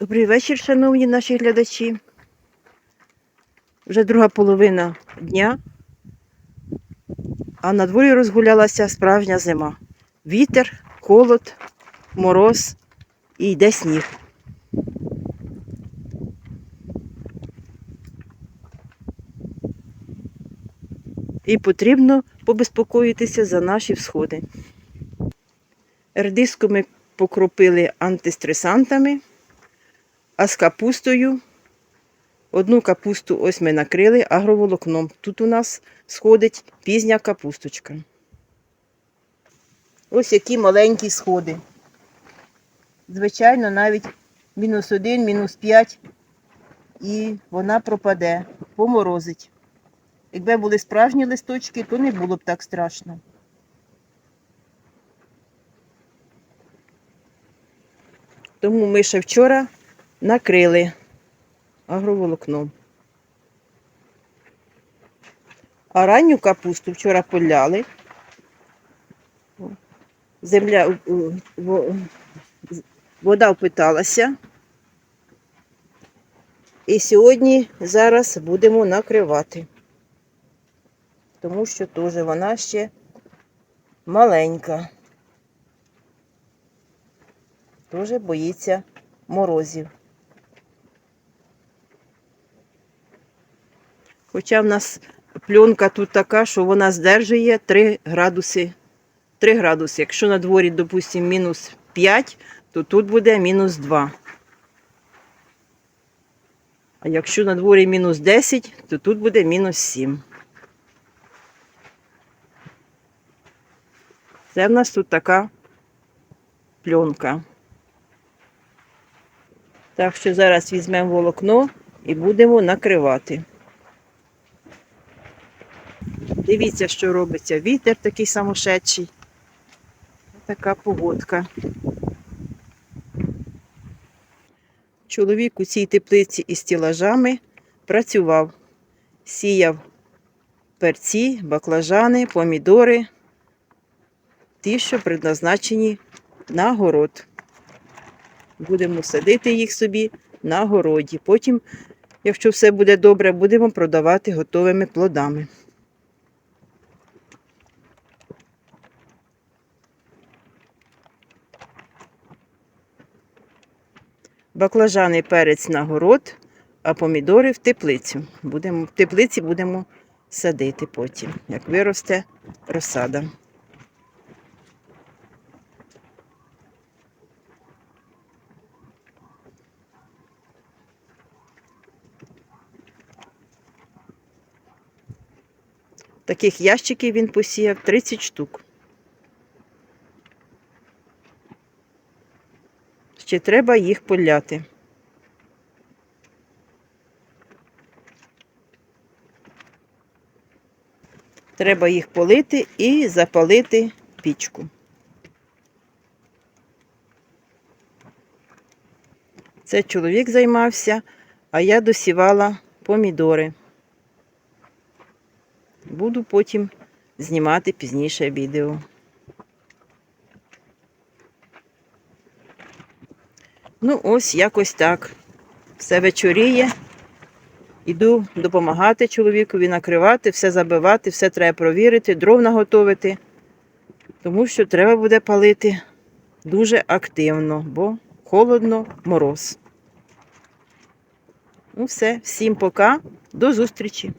Добрий вечір, шановні наші глядачі. Вже друга половина дня, а на дворі розгулялася справжня зима. Вітер, холод, мороз і йде сніг. І потрібно побезпокоїтися за наші всходи. Редиску ми покропили антистресантами. А з капустою одну капусту ось ми накрили агроволокном. Тут у нас сходить пізня капусточка. Ось які маленькі сходи. Звичайно, навіть мінус один, мінус п'ять, і вона пропаде, поморозить. Якби були справжні листочки, то не було б так страшно. Тому ми ще вчора накрили агроволокном. А ранню капусту вчора поляли. Земля, вода впиталася. І сьогодні зараз будемо накривати. Тому що теж вона ще маленька. Теж боїться морозів. Хоча в нас пленка тут така, що вона здержує 3 градуси. 3 градуси. Якщо на дворі, допустимо, мінус 5, то тут буде мінус 2. А якщо на дворі мінус 10, то тут буде мінус 7. Це в нас тут така пленка. Так що зараз візьмемо волокно і будемо накривати. Дивіться, що робиться. Вітер такий самошедший. Така погодка. Чоловік у цій теплиці із стілажами працював, сіяв перці, баклажани, помідори, ті, що предназначені на город. Будемо садити їх собі на городі. Потім, якщо все буде добре, будемо продавати готовими плодами. Баклажани перець на город, а помідори в теплицю. Будемо, в теплиці будемо садити потім, як виросте розсада. Таких ящиків він посіяв 30 штук. Ще треба їх поляти. Треба їх полити і запалити пічку. Це чоловік займався, а я досівала помідори. Буду потім знімати пізніше відео. Ну, ось якось так. Все вечоріє. Іду допомагати чоловікові накривати, все забивати, все треба провірити, дров наготовити, тому що треба буде палити дуже активно, бо холодно, мороз. Ну все, всім пока, до зустрічі!